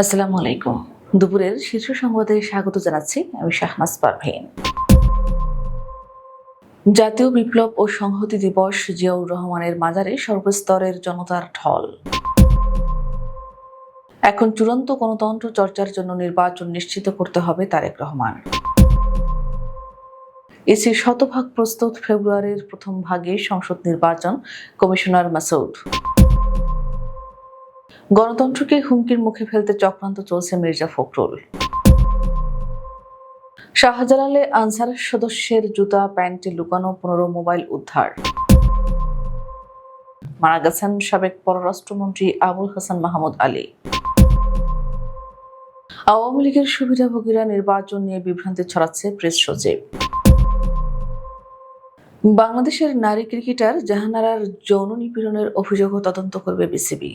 আসসালামু আলাইকুম। দুপুরের শীর্ষ সংবাদে স্বাগত জানাচ্ছি আমি শাহনাজ পারভীন জাতীয় বিপ্লব ও সংহতি দিবস জিয়াউর রহমানের মাজারে সর্বস্তরের জনতার ঢল। এখন চূড়ান্ত গণতন্ত্র চর্চার জন্য নির্বাচন নিশ্চিত করতে হবে তারেক রহমান। ইসি শতভাগ প্রস্তুত ফেব্রুয়ারির প্রথম ভাগে সংসদ নির্বাচন কমিশনার মাসুদ। গণতন্ত্রকে হুমকির মুখে ফেলতে চক্রান্ত চলছে মির্জা ফখরুল। শাহজালালে আনসার সদস্যের জুতা, প্যান্টে লুকানো, পনেরো মোবাইল উদ্ধার। মারা গেছেন সাবেক পররাষ্ট্রমন্ত্রী আবুল হাসান মাহমুদ আলী। আওয়ামী লীগের সুবিধাভোগীরা নির্বাচন নিয়ে বিভ্রান্তি ছড়াচ্ছে প্রেস সচিব। বাংলাদেশের নারী ক্রিকেটার জাহানারার যৌন নিপীড়নের অভিযোগও তদন্ত করবে বিসিবি।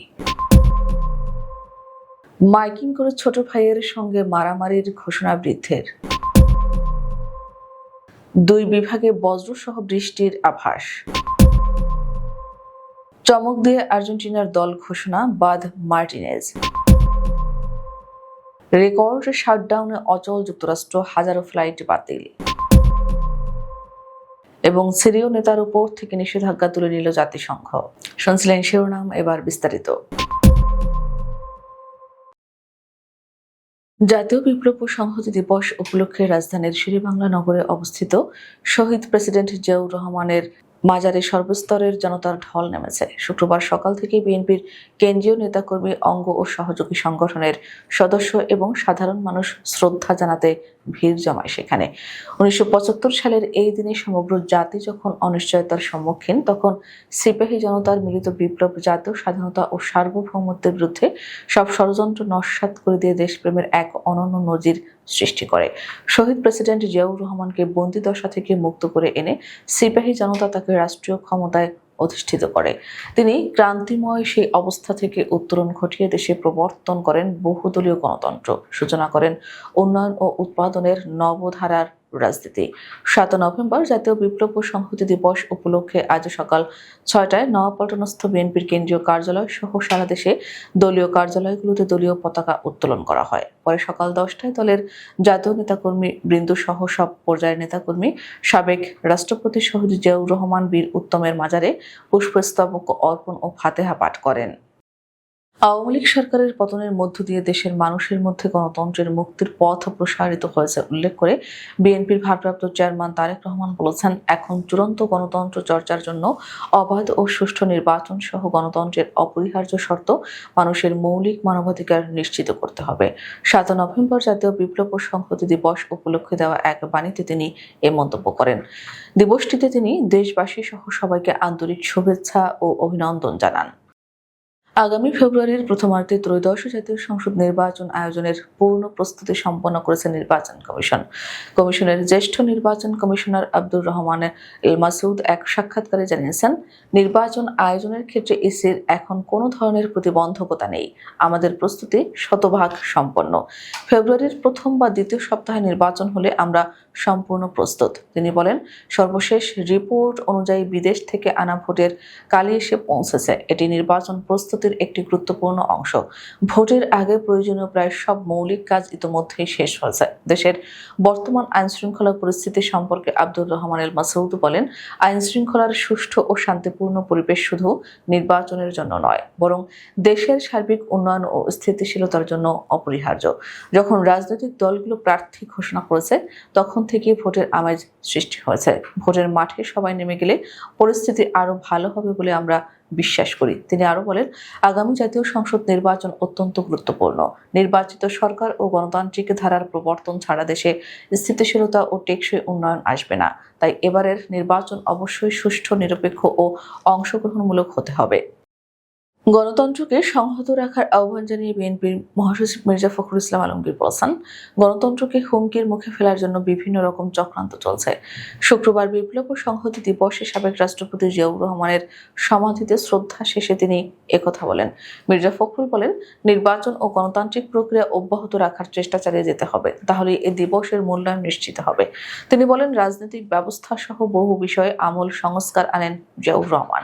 মাইকিং করে ছোট ভাইয়ের সঙ্গে মারামারির ঘোষণা বৃদ্ধের। দুই বিভাগে বজ্রসহ বৃষ্টির আভাস। চমক দিয়ে আর্জেন্টিনার দল ঘোষণা, বাদ মার্টিনেজ। রেকর্ড শাটডাউনে অচল যুক্তরাষ্ট্র, হাজারো ফ্লাইট বাতিল। এবং সিরীয় নেতার উপর থেকে নিষেধাজ্ঞা তুলে নিল জাতিসংঘ। শুনছিলেন শিরোনাম এবার বিস্তারিত। জাতীয় বিপ্লব ও সংহতি দিবস উপলক্ষে রাজধানীর শেরেবাংলা নগরে অবস্থিত শহীদ প্রেসিডেন্ট জিয়াউর রহমানের মাজারে সর্বস্তরের জনতার ঢল নেমেছে। শুক্রবার সকাল থেকে বিএনপির কেন্দ্রীয় নেতাকর্মী, অঙ্গ ও সহযোগী সংগঠনের সদস্য এবং সাধারণ মানুষ শ্রদ্ধা জানাতে ভিড় জমায় সেখানে। উনিশশো পঁচাত্তর সালের এই দিনে সমগ্র জাতি যখন অনিশ্চয়তার সম্মুখীন, তখন সিপাহী জনতার মিলিত বিপ্লব, জাতীয় স্বাধীনতা ও সার্বভৌমত্বের বিরুদ্ধে সব ষড়যন্ত্র নস্যাৎ করে দিয়ে দেশপ্রেমের এক অনন্য নজির সৃষ্টি করে। শহীদ প্রেসিডেন্ট জিয়াউর রহমানকে বন্দি দশা থেকে মুক্ত করে এনে সিপাহী জনতা তাকে রাষ্ট্রীয় ক্ষমতায় অধিষ্ঠিত করে। তিনি ক্রান্তিময় সেই অবস্থা থেকে উত্তরণ ঘটিয়ে দেশে প্রবর্তন করেন বহুদলীয় গণতন্ত্র। সূচনা করেন উন্নয়ন ও উৎপাদনের নবধারার রাজনীতি। সাত নভেম্বর জাতীয় বিপ্লব ও সংহতি দিবস উপলক্ষে আজ সকাল ছয়টায় নয়াপল্টনস্থ বিএনপির কেন্দ্রীয় কার্যালয় সহ সারা দেশে দলীয় কার্যালয়গুলোতে দলীয় পতাকা উত্তোলন করা হয়। পরে সকাল দশটায় দলের জাতীয় নেতাকর্মী বৃন্দ সহ সব পর্যায়ের নেতাকর্মী, সাবেক রাষ্ট্রপতি শহীদ জিয়াউর রহমান, বীর উত্তমের মাজারে পুষ্পস্তবক অর্পণ ও ফাতেহা পাঠ করেন। আওয়ামী লীগ সরকারের পতনের মধ্য দিয়ে দেশের মানুষের মধ্যে গণতন্ত্রের মুক্তির পথ প্রসারিত হয়েছে উল্লেখ করে বিএনপির ভারপ্রাপ্ত চেয়ারম্যান তারেক রহমান বলেছেন, এখন চূড়ান্ত গণতন্ত্র চর্চার জন্য অবাধ ও সুষ্ঠু নির্বাচন সহ গণতন্ত্রের অপরিহার্য শর্ত মানুষের মৌলিক মানবাধিকার নিশ্চিত করতে হবে। সাত নভেম্বর জাতীয় বিপ্লব ও সংহতি দিবস উপলক্ষে দেওয়া এক বাণীতে তিনি এ মন্তব্য করেন। দিবসটিতে তিনি দেশবাসী সহ সবাইকে আন্তরিক শুভেচ্ছা ও অভিনন্দন জানান। আগামী ফেব্রুয়ারির প্রথমার্ধে ত্রয়োদশ জাতীয় সংসদ নির্বাচন আয়োজনের পূর্ণ প্রস্তুতি সম্পন্ন করেছে নির্বাচন কমিশন। কমিশনের জ্যেষ্ঠ নির্বাচন কমিশনার আব্দুর রহমান এল মাসুদ এক সাক্ষাৎকারে জানিয়েছেন, নির্বাচন আয়োজনের ক্ষেত্রে ইসির এখন কোনো ধরনের প্রতিবন্ধকতা নেই। আমাদের প্রস্তুতি শতভাগ সম্পন্ন। ফেব্রুয়ারির প্রথম বা দ্বিতীয় সপ্তাহে নির্বাচন হলে আমরা সম্পূর্ণ প্রস্তুত। তিনি বলেন, সর্বশেষ রিপোর্ট অনুযায়ী বিদেশ থেকে আনা ভোটের কালি এসে পৌঁছেছে। এটি নির্বাচন প্রস্তুতির একটি গুরুত্বপূর্ণ অংশ। ভোটের আগে প্রয়োজনীয় প্রায় সব মৌলিক কাজ ইতোমধ্যেই শেষ হয়েছে। দেশের বর্তমান আইন শৃঙ্খলা পরিস্থিতি সম্পর্কে আব্দুর রহমান এল মাসউদ বলেন আইন শৃঙ্খলার সুষ্ঠু ও শান্তিপূর্ণ পরিবেশ শুধু নির্বাচনের জন্য নয়, বরং দেশের সার্বিক উন্নয়ন ও স্থিতিশীলতার জন্য অপরিহার্য। যখন রাজনৈতিক দলগুলো প্রার্থী ঘোষণা করেছে, তখন থেকে ভোটের আমেজ সৃষ্টি হয়েছে। ভোটের মাঠে সবাই নেমে গেলে পরিস্থিতি আরও ভালো হবে বলে আমরা বিশ্বাস করি। তিনি আরও বলেন, আগামী জাতীয় সংসদ নির্বাচন অত্যন্ত গুরুত্বপূর্ণ। নির্বাচিত সরকার ও গণতান্ত্রিক ধারার প্রবর্তন ছাড়া দেশে স্থিতিশীলতা ও টেকসই উন্নয়ন আসবে না। তাই এবারের নির্বাচন অবশ্যই সুষ্ঠু, নিরপেক্ষ ও অংশগ্রহণমূলক হতে হবে। গণতন্ত্রকে সংহত রাখার আহ্বান জানিয়ে বিএনপির মহাসচিব মির্জা ফখরুল ইসলাম আলমগীর বলছেন, গণতন্ত্রকে হুমকির মুখে ফেলার জন্য বিভিন্ন রকম চক্রান্ত চলছে। শুক্রবার বিপ্লব ও সংহতি দিবসে সাবেক রাষ্ট্রপতি জিয়াউর রহমানের সমাধিতে শ্রদ্ধা শেষে তিনি একথা বলেন। মির্জা ফখরুল বলেন, নির্বাচন ও গণতান্ত্রিক প্রক্রিয়া অব্যাহত রাখার চেষ্টা চালিয়ে যেতে হবে, তাহলে এই দিবসের মূল্যায়ন নিশ্চিত হবে। তিনি বলেন, রাজনৈতিক ব্যবস্থা সহ বহু বিষয়ে আমূল সংস্কার আনেন জিয়াউর রহমান।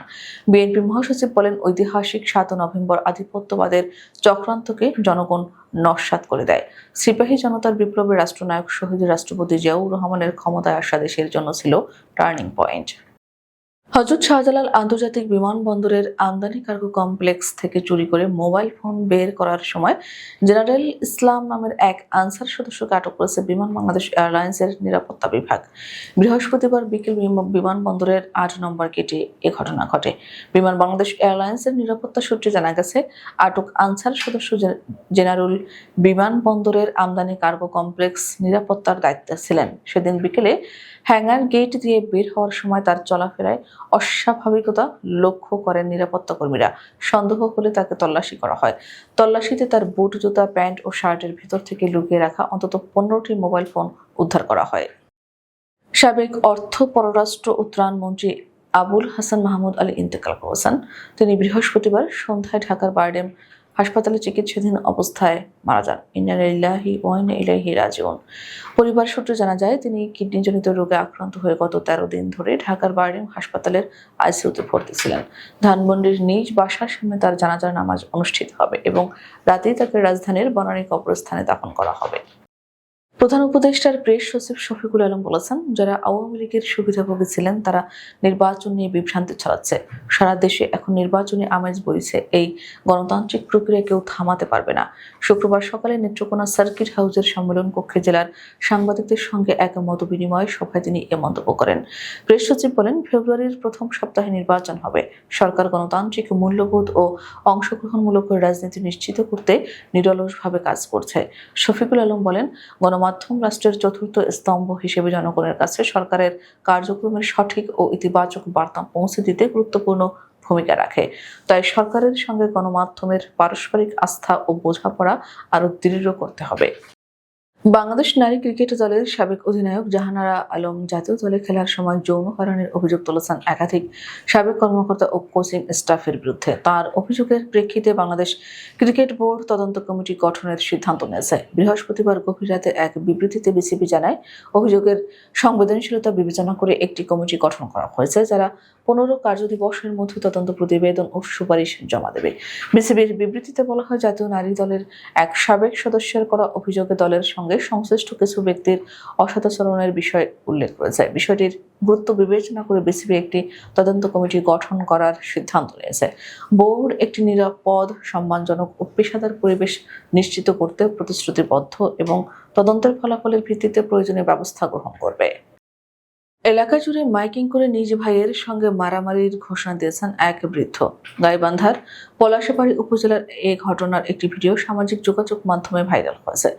বিএনপি মহাসচিব বলেন, ঐতিহাসিক সাত নভেম্বর আধিপত্যবাদের চক্রান্তকে জনগণ নস্বাত করে দেয়। সিপাহী জনতার বিপ্লবে রাষ্ট্রনায়ক শহীদ রাষ্ট্রপতি জিয়াউর রহমানের ক্ষমতায় আসা দেশের জন্য ছিল টার্নিং পয়েন্ট। হজরত শাহজালাল আন্তর্জাতিক বিমানবন্দরের আমদানি কার্গো কমপ্লেক্স থেকে চুরি করে মোবাইল ফোন বের করার সময় জেনারেল ইসলাম নামের এক আনসার সদস্যকে আটক করেছে বিমান বাংলাদেশ এয়ারলাইন্সের নিরাপত্তা বিভাগ। বৃহস্পতিবার বিকেল বিম- বিমানবন্দরের আট নম্বর গেটে এ ঘটনা ঘটে। বিমান বাংলাদেশ এয়ারলাইন্সের নিরাপত্তা সূত্রে জানা গেছে, আটক আনসার সদস্য জেনারেল বিমানবন্দরের আমদানি কার্গো কমপ্লেক্স নিরাপত্তার দায়িত্বে ছিলেন। সেদিন বিকেলে হ্যাঙ্গার গেট দিয়ে বের হওয়ার সময় তার চলাফেরায় অস্বাভাবিকতা লক্ষ্য করেন নিরাপত্তা কর্মীরা। সন্দেহ হলে তাকে তল্লাশি করা হয়। তল্লাশিতে তার বুট, জুতা, প্যান্ট ও শার্টের ভেতর থেকে লুকিয়ে রাখা অন্তত পনেরোটি মোবাইল ফোন উদ্ধার করা হয়। সাবেক অর্থ পররাষ্ট্র ও ত্রাণ মন্ত্রী আবুল হাসান মাহমুদ আলী ইন্তেকাল করেছেন। তিনি বৃহস্পতিবার সন্ধ্যায় ঢাকার বারডেম হাসপাতালে চিকিৎসাধীন অবস্থায় মারা যান। ইন্নালিল্লাহি ওয়াইন ইলাহি রাজিউন। পরিবার সূত্রে জানা যায়, তিনি কিডনিজনিত রোগে আক্রান্ত হয়ে গত তেরো দিন ধরে ঢাকার বার্ডিং হাসপাতালের আইসিউতে ভর্তি ছিলেন। ধানমন্ডির নিজ বাসার সামনে তার জানাজার নামাজ অনুষ্ঠিত হবে এবং রাতেই তাকে রাজধানীর বনানী কবরস্থানে দাফন করা হবে। প্রধান উপদেষ্টার প্রেস সচিব শফিকুল আলম বলেছেন, যারা আওয়ামী লীগের সুবিধাভোগী ছিলেন, তারা নির্বাচন নিয়ে বিভ্রান্তি ছড়াচ্ছে। সারা দেশে এখন নির্বাচনী আমেজ বইছে। এই গণতান্ত্রিক প্রক্রিয়া কেউ থামাতে পারবে না। শুক্রবার সকালে নেত্রকোনা সার্কিট হাউসের সম্মেলন কক্ষে জেলার সাংবাদিকদের সঙ্গে এক মত বিনিময় সভায় তিনি এ মন্তব্য করেন। প্রেস সচিব বলেন, ফেব্রুয়ারির প্রথম সপ্তাহে নির্বাচন হবে। সরকার গণতান্ত্রিক মূল্যবোধ ও অংশগ্রহণমূলক রাজনীতি নিশ্চিত করতে নিরলসভাবে কাজ করছে। শফিকুল আলম বলেন গণমাধ্যম রাষ্ট্রের চতুর্থ স্তম্ভ হিসেবে জনগণের কাছে সরকারের কার্যক্রমের সঠিক ও ইতিবাচক বার্তা পৌঁছে দিতে গুরুত্বপূর্ণ ভূমিকা রাখে। তাই সরকারের সঙ্গে গণমাধ্যমের পারস্পরিক আস্থা ও বোঝাপড়া আরও দৃঢ় করতে হবে। বাংলাদেশ নারী ক্রিকেট দলের সাবেক অধিনায়ক জাহানারা আলম জাতীয় দলে খেলার সময় যৌন হয়রানির অভিযোগ তুলেছেন একাধিক সাবেক কর্মকর্তা ও কোচিং স্টাফের বিরুদ্ধে। তার অভিযোগের প্রেক্ষিতে বাংলাদেশ ক্রিকেট বোর্ড তদন্ত কমিটি গঠনের সিদ্ধান্ত নিয়েছে। বৃহস্পতিবার গভীর রাতে এক বিবৃতিতে বিসিবি জানায়, অভিযোগের সংবেদনশীলতা বিবেচনা করে একটি কমিটি গঠন করা হয়েছে, যারা পনেরো কার্যদিবসের মধ্যে তদন্ত প্রতিবেদন ও সুপারিশ জমা দেবে। বিসিবির বিবৃতিতে বলা হয়, জাতীয় নারী দলের এক সাবেক সদস্যের করা অভিযোগে দলের সঙ্গে সংশ্লিষ্ট কিছু ব্যক্তির অসদাচরণের বিষয় উল্লেখ করেছে। বিষয়টির গুরুত্ব বিবেচনা করে বিসিবি একটি তদন্ত কমিটি গঠন করার সিদ্ধান্ত নিয়েছে। বোর্ড একটি নিরাপদ, সম্মানজনক ও পেশাদার পরিবেশ নিশ্চিত করতে প্রতিশ্রুতিবদ্ধ এবং তদন্তের ফলাফলের ভিত্তিতে প্রয়োজনীয় ব্যবস্থা গ্রহণ করবে। এলাকা জুড়ে মাইকিং করে নিজ ভাইয়ের সঙ্গে মারামারির ঘোষণা দিয়েছেন এক বৃদ্ধ। গাইবান্ধার পলাশবাড়ি উপজেলার এ ঘটনার একটি ভিডিও সামাজিক যোগাযোগ মাধ্যমে ভাইরাল হয়েছে।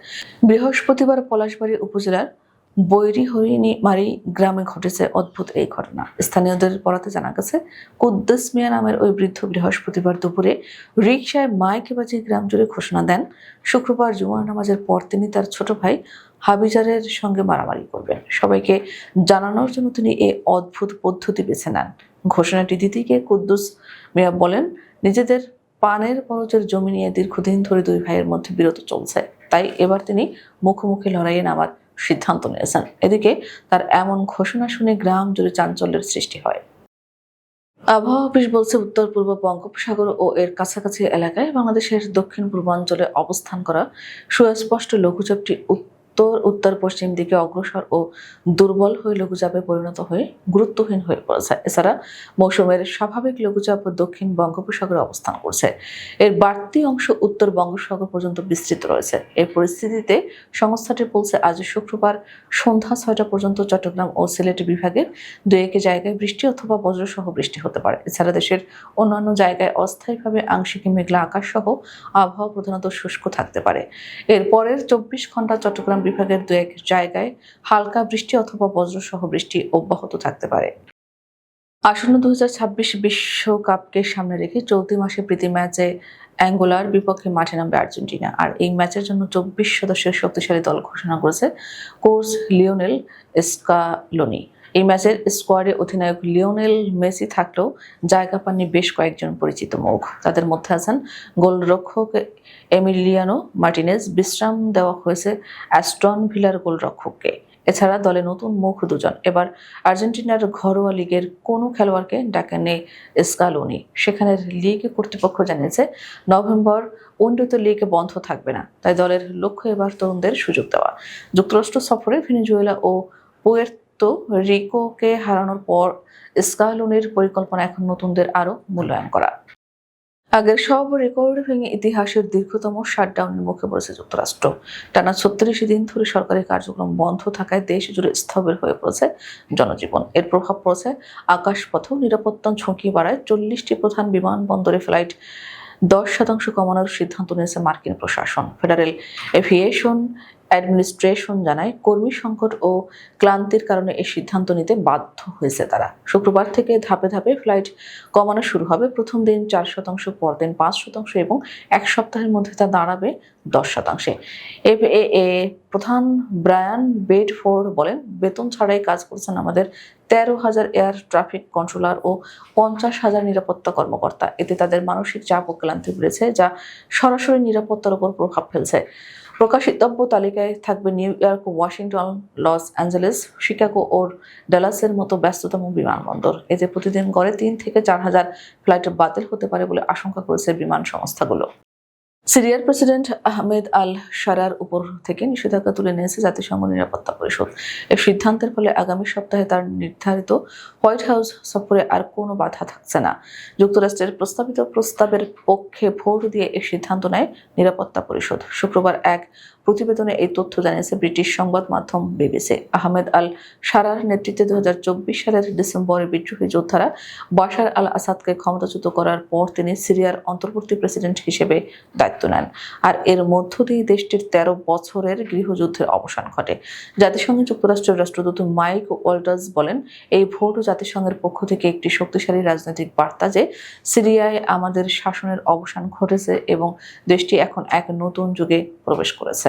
বৃহস্পতিবার পলাশবাড়ি উপজেলার বৈরি হরিণী মারি গ্রামে ঘটেছে অদ্ভুত এই ঘটনা। স্থানীয়দের বরাতে জানা গেছে, কুদ্দুস মিয়া নামের ওই বৃদ্ধ বৃহস্পতিবার দুপুরে রিকশায় মাইকে বাজিয়ে গ্রাম জুড়ে ঘোষণা দেন, শুক্রবার জুমার নামাজের পর তিনি তার ছোট ভাই হাবিজারের সঙ্গে মারামারি করবেন। সবাইকে জানানোর জন্য তিনি এই অদ্ভুত পদ্ধতি বেছে নেন। ঘোষণাটি দিতে গিয়ে কুদ্দুস মিয়া বলেন, নিজেদের পানের বরজের জমি নিয়ে দীর্ঘদিন ধরে দুই ভাইয়ের মধ্যে বিরত চলছে। তাই এবার তিনি মুখোমুখি লড়াইয়ে নামার সিদ্ধান্ত নিয়েছেন। এদিকে তার এমন ঘোষণা শুনে গ্রাম জুড়ে চাঞ্চল্যের সৃষ্টি হয়। আবহাওয়া অফিস বলছে উত্তর, পূর্ব বঙ্গোপসাগর ও এর কাছাকাছি এলাকায় বাংলাদেশের দক্ষিণ পূর্বাঞ্চলে অবস্থান করা সুস্পষ্ট লঘুচাপটি উত্তর উত্তর, পশ্চিম দিকে অগ্রসর ও দুর্বল হয়ে লঘুচাপে পরিণত হয়ে গুরুত্বহীন হয়ে পড়েছে। এছাড়া মৌসুমের স্বাভাবিক লঘুচাপ দক্ষিণ বঙ্গোপসাগরে অবস্থান করছে। এর বাড়তি অংশ উত্তর বঙ্গোপসাগর পর্যন্ত বিস্তৃত রয়েছে। এই পরিস্থিতিতে সংস্থাটি বলছে, আজ শুক্রবার সন্ধ্যা ছয়টা পর্যন্ত চট্টগ্রাম ও সিলেট বিভাগের দু এক জায়গায় বৃষ্টি অথবা বজ্রসহ বৃষ্টি হতে পারে। এছাড়া দেশের অন্যান্য জায়গায় অস্থায়ীভাবে আংশিক মেঘলা আকাশ সহ আবহাওয়া প্রধানত শুষ্ক থাকতে পারে। এর পরের চব্বিশ ঘণ্টা চট্টগ্রাম বিভাগের দু এক জায়গায় হালকা বৃষ্টি অথবা বজ্রসহ বৃষ্টি অব্যাহত থাকতে পারে। আসন্ন দু বিশ্বকাপকে সামনে রেখে চলতি মাসে প্রীতি ম্যাচে অ্যাঙ্গোলার বিপক্ষে মাঠে নামবে আর্জেন্টিনা। আর এই ম্যাচের জন্য চব্বিশ সদস্যের শক্তিশালী দল ঘোষণা করেছে কোচ লিওনেল স্কালোনি। এই ম্যাচের স্কোয়াডে অধিনায়ক লিওনেল মেসি থাকলেও জায়গা পাননি বেশ কয়েকজন পরিচিত মুখ। তাদের মধ্যে আছেন গোলরক্ষক এমিলিয়ানো মার্টিনেজ। বিশ্রাম দেওয়া হয়েছে অ্যাস্টন ভিলার গোলরক্ষককে। এছাড়া দলে নতুন মুখ দুজন। এবার আর্জেন্টিনার ঘরোয়া লিগের কোনো খেলোয়াড়কে ডাকেননি স্কালোনি। সেখানের লিগ কর্তৃপক্ষ জানিয়েছে, নভেম্বর উন্নত লিগ বন্ধ থাকবে না। তাই দলের লক্ষ্য এবার তরুণদের সুযোগ দেওয়া। যুক্তরাষ্ট্র সফরে ভেনেজুয়েলা ও পুয়ের্তো রিকোকে হারানোর পর স্কালোনির পরিকল্পনা এখন নতুনদের আরও মূল্যায়ন করা। আগের সব রেকর্ড ভেঙে ইতিহাসের দীর্ঘতম শাটডাউনের মুখে পড়েছে যুক্তরাষ্ট্র। টানা ছত্রিশ দিন ধরে সরকারি কার্যক্রম বন্ধ থাকায় দেশ জুড়ে স্থবির হয়ে পড়েছে জনজীবন। এর প্রভাব পড়েছে আকাশপথেও নিরাপত্তা ঝুঁকি বাড়ায় চল্লিশটি প্রধান বিমানবন্দরে ফ্লাইট দশ শতাংশ কমানোর সিদ্ধান্ত নিয়েছে মার্কিন প্রশাসন। ফেডারেল এভিয়েশন অ্যাডমিনিস্ট্রেশন জানায় কর্মী সংকট ও ক্লান্তির কারণে এই সিদ্ধান্ত নিতে বাধ্য হয়েছে তারা। শুক্রবার থেকে ধাপে ধাপে ফ্লাইট কমানো শুরু হবে। প্রথম দিন চার শতাংশ, পরদিন পাঁচ শতাংশ এবং এক সপ্তাহের মধ্যে তা দাঁড়াবে দশ শতাংশে। এ প্রধান ব্রায়ান বেডফোর্ড বলেন, বেতন ছাড়াই কাজ করছেন আমাদের তেরো হাজার এয়ার ট্রাফিক কন্ট্রোলার ও পঞ্চাশ হাজার নিরাপত্তা কর্মকর্তা। এতে তাদের মানসিক চাপ ও ক্লান্তি বেড়েছে, যা সরাসরি নিরাপত্তার উপর প্রভাব ফেলছে। প্রকাশিতব্য তালিকায় থাকবে New York, Washington, Los Angeles, Chicago ও ডালাসের মতো ব্যস্ততম বিমানবন্দর। এতে প্রতিদিন গড়ে তিন থেকে চার হাজার ফ্লাইট বাতিল হতে পারে বলে আশঙ্কা করেছে বিমান সংস্থাগুলো। সিরিয়ার প্রেসিডেন্ট আহমেদ আল সারার উপর থেকে নিষেধাজ্ঞা তুলে নিয়েছে জাতিসংঘ নিরাপত্তা পরিষদ। এর সিদ্ধান্তের ফলে আগামী সপ্তাহে তার নির্ধারিত হোয়াইট হাউস সফরে আর কোনো বাধা থাকছে না। যুক্তরাষ্ট্রের প্রস্তাবিত প্রস্তাবের পক্ষে ভোট দিয়ে এই সিদ্ধান্ত নেয় নিরাপত্তা পরিষদ। শুক্রবার এক প্রতিবেদনে এই তথ্য জানিয়েছে ব্রিটিশ সংবাদ মাধ্যম বিবিসি। আহমেদ আল সারার নেতৃত্বে দু হাজার চব্বিশ সালের ডিসেম্বরে বিদ্রোহী যোদ্ধারা বাশার আল আসাদকে ক্ষমতাচ্যুত করার পর তিনি সিরিয়ার অন্তর্বর্তী প্রেসিডেন্ট হিসেবে দায়িত্ব নেন। আর এর মধ্য দিয়ে দেশটির তেরো বছরের গৃহযুদ্ধের অবসান ঘটে। জাতিসংঘে যুক্তরাষ্ট্রের রাষ্ট্রদূত মাইক ওয়াল্টার্স বলেন, এই ভোট জাতিসংঘের পক্ষ থেকে একটি শক্তিশালী রাজনৈতিক বার্তা যে সিরিয়ায় আমাদের শাসনের অবসান ঘটেছে এবং দেশটি এখন এক নতুন যুগে প্রবেশ করেছে।